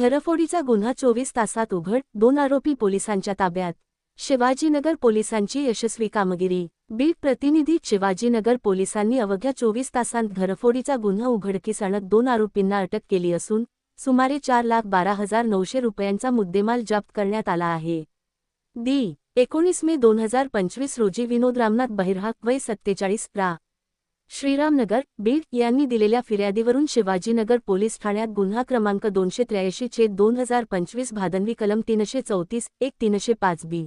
घरफोडीचा गुन्हा चोवीस तासात उघड दोन आरोपी पोलिसांच्या ताब्यात. शिवाजीनगर पोलिसांची यशस्वी कामगिरी. बीड प्रतिनिधी शिवाजीनगर पोलिसांनी अवघ्या चोवीस तासांत घरफोडीचा गुन्हा उघडकीस आणत दोन आरोपींना अटक केली असून सुमारे चार लाख बारा हजार नऊशे रुपयांचा मुद्देमाल जप्त करण्यात आला आहे. दी एकोणीस मे दोन हजार पंचवीस रोजी विनोद रामनाथ बहिरहाक वय सत्तेचाळीस रा. श्रीरामनगर बीड यांनी दिलेल्या फिर्यादीवरून शिवाजीनगर पोलीस ठाण्यात गुन्हा क्रमांक दोनशे त्र्याऐंशी चे दोन हजार पंचवीस भादनवी कलम तीनशे चौतीस एक तीनशे पाच बी.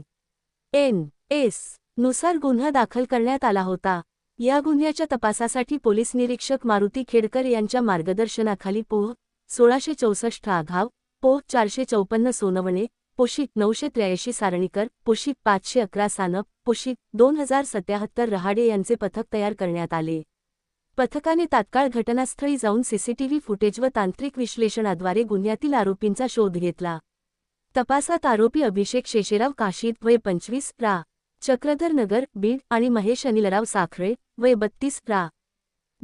एन. एस. नुसार गुन्हा दाखल करण्यात आला होता. या गुन्ह्याच्या तपासासाठी पोलीस निरीक्षक मारुती खेडकर यांच्या मार्गदर्शनाखाली पोह सोळाशे चौसष्ट आघाव पोह चारशे चौपन्न सोनवणे पोशीत नऊशे त्र्याऐंशी सारणीकर पोशीत पाचशे अकरा सानप पोशीत दोन हजार सत्याहत्तर रहाडे यांचे पथक तयार करण्यात आले. पथकाने तात्काळ घटनास्थळी जाऊन सीसीटीव्ही फुटेज व तांत्रिक विश्लेषणाद्वारे गुन्ह्यातील आरोपींचा शोध घेतला. तपासात आरोपी अभिषेक शेषेराव काशीद वय पंचवीस रा. चक्रधर नगर बीड आणि महेश अनिलराव साखरे वय बत्तीस रा.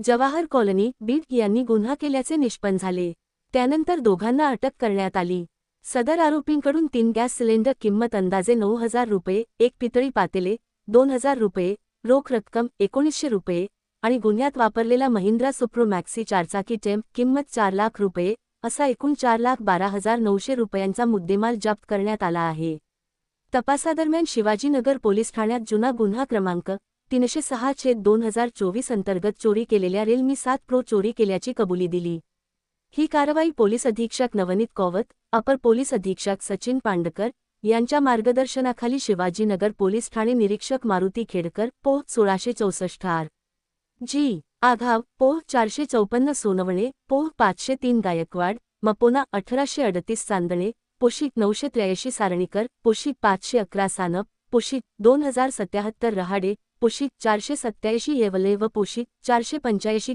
जवाहर कॉलनी बीड यांनी गुन्हा केल्याचे निष्पन्न झाले. त्यानंतर दोघांना अटक करण्यात आली. सदर आरोपींकडून तीन गॅस सिलेंडर किंमत अंदाजे नऊ हजार रुपये एक पितळी पातेले दोन हजार रुपये रोख रक्कम एकोणीसशे रुपये आणि गुन्ह्यात वापरलेला महिंद्रा सुप्रो मॅक्सी चारचाकी टेम्प किंमत चार लाख रुपये असा एकूण चार लाख बारा हजार नऊशे रुपयांचा मुद्देमाल जप्त करण्यात आला आहे. तपासादरम्यान शिवाजीनगर पोलीस ठाण्यात जुना गुन्हा क्रमांक तीनशे सहा छेद दोन हजार चोवीस अंतर्गत चोरी केलेल्या रेलमी सात प्रो चोरी केल्याची कबुली दिली. ही कारवाई पोलीस अधीक्षक नवनीत कौवत अपर पोलीस अधीक्षक सचिन पांडकर यांच्या मार्गदर्शनाखाली शिवाजीनगर पोलीस ठाणे निरीक्षक मारुती खेडकर पो सोळाशे चौसष्ट आर. जी आघाव पोह चारशे चौपन्न सोनवणे पोह पाचशे तीन गायकवाड मपोना अठराशे अडतीस चांदणे पोशिक नऊशे त्र्याऐंशी सारणीकर पोशिक पाचशे अकरा सानप पोशिक दोन हजार सत्याहत्तर रहाडे पोशिक चारशे सत्याऐंशी येवले व पोशिक चारशे पंच्याऐंशी